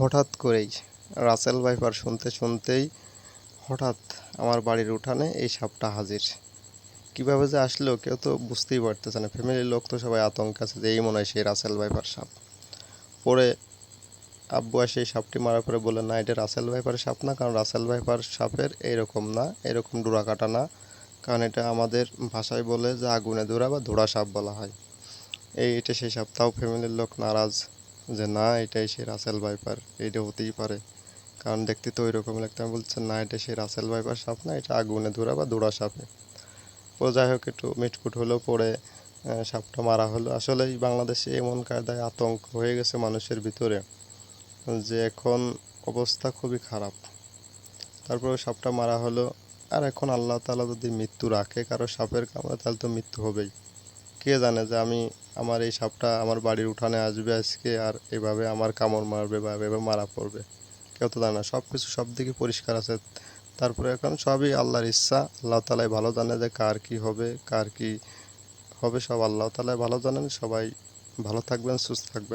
হঠাৎ করেই Russell viper শুনতে শুনতেই হঠাৎ আমার বাড়ির উঠানে এই সাপটা হাজির। কীভাবে যে আসলো কেউ তো বুঝতেই পারতেছে না। ফ্যামিলির লোক তো সবাই আতঙ্ক আছে যে এই মনে হয় সেই রাসেল ভাইপার সাপ। পরে আব্বু আসে এই সাপটি মারা পরে বলে, না, এটা রাসেল ভাইপার সাপ না, কারণ রাসেল ভাইপার সাপের এইরকম না, এরকম ডোরা কাটা না। কারণ এটা আমাদের ভাষায় বলে যে আগুনে ধরা বা ধোড়া সাপ বলা হয়। এই, এটা সেই সাপ। তাও ফ্যামিলির লোক নারাজ। যে না, এটাই সেই রাসেল ভাইপার এটা হতেই পারে। কারণ দেখতে তো ওই রকম লাগতে আমি বলছি, না এটা সেই রাসেল ভাইপার সাপ না, এটা আগুনে ধরা বা দৌড়া সাপে ও যাই হোক, একটু মিটকুট হলো পরে সাপটা মারা হলো। আসলে বাংলাদেশে এমন কায়দায় আতঙ্ক হয়ে গেছে মানুষের ভিতরে যে এখন অবস্থা খুবই খারাপ। তারপরে সাপটা মারা হলো। আর এখন আল্লাহ তাআলা যদি মৃত্যু রাখে, কারও সাপের কামড়ে তাহলে তো মৃত্যু হবেই। কে জানে যে আমি আমার এই সাপটা আমার বাড়ির উঠানে আসবে আজকে আর এভাবে আমার কামড় মারবে বা এভাবে মারা পড়বে। কেউ তো জানে না সব কিছু সব দিকে পরিষ্কার আছে। তারপরে এখন সবই আল্লাহর ইচ্ছা, আল্লাহ তালাই ভালো জানে যে কার কি হবে, কার কি হবে সব আল্লাহ তালাই ভালো জানেন। সবাই ভালো থাকবেন, সুস্থ থাকবেন।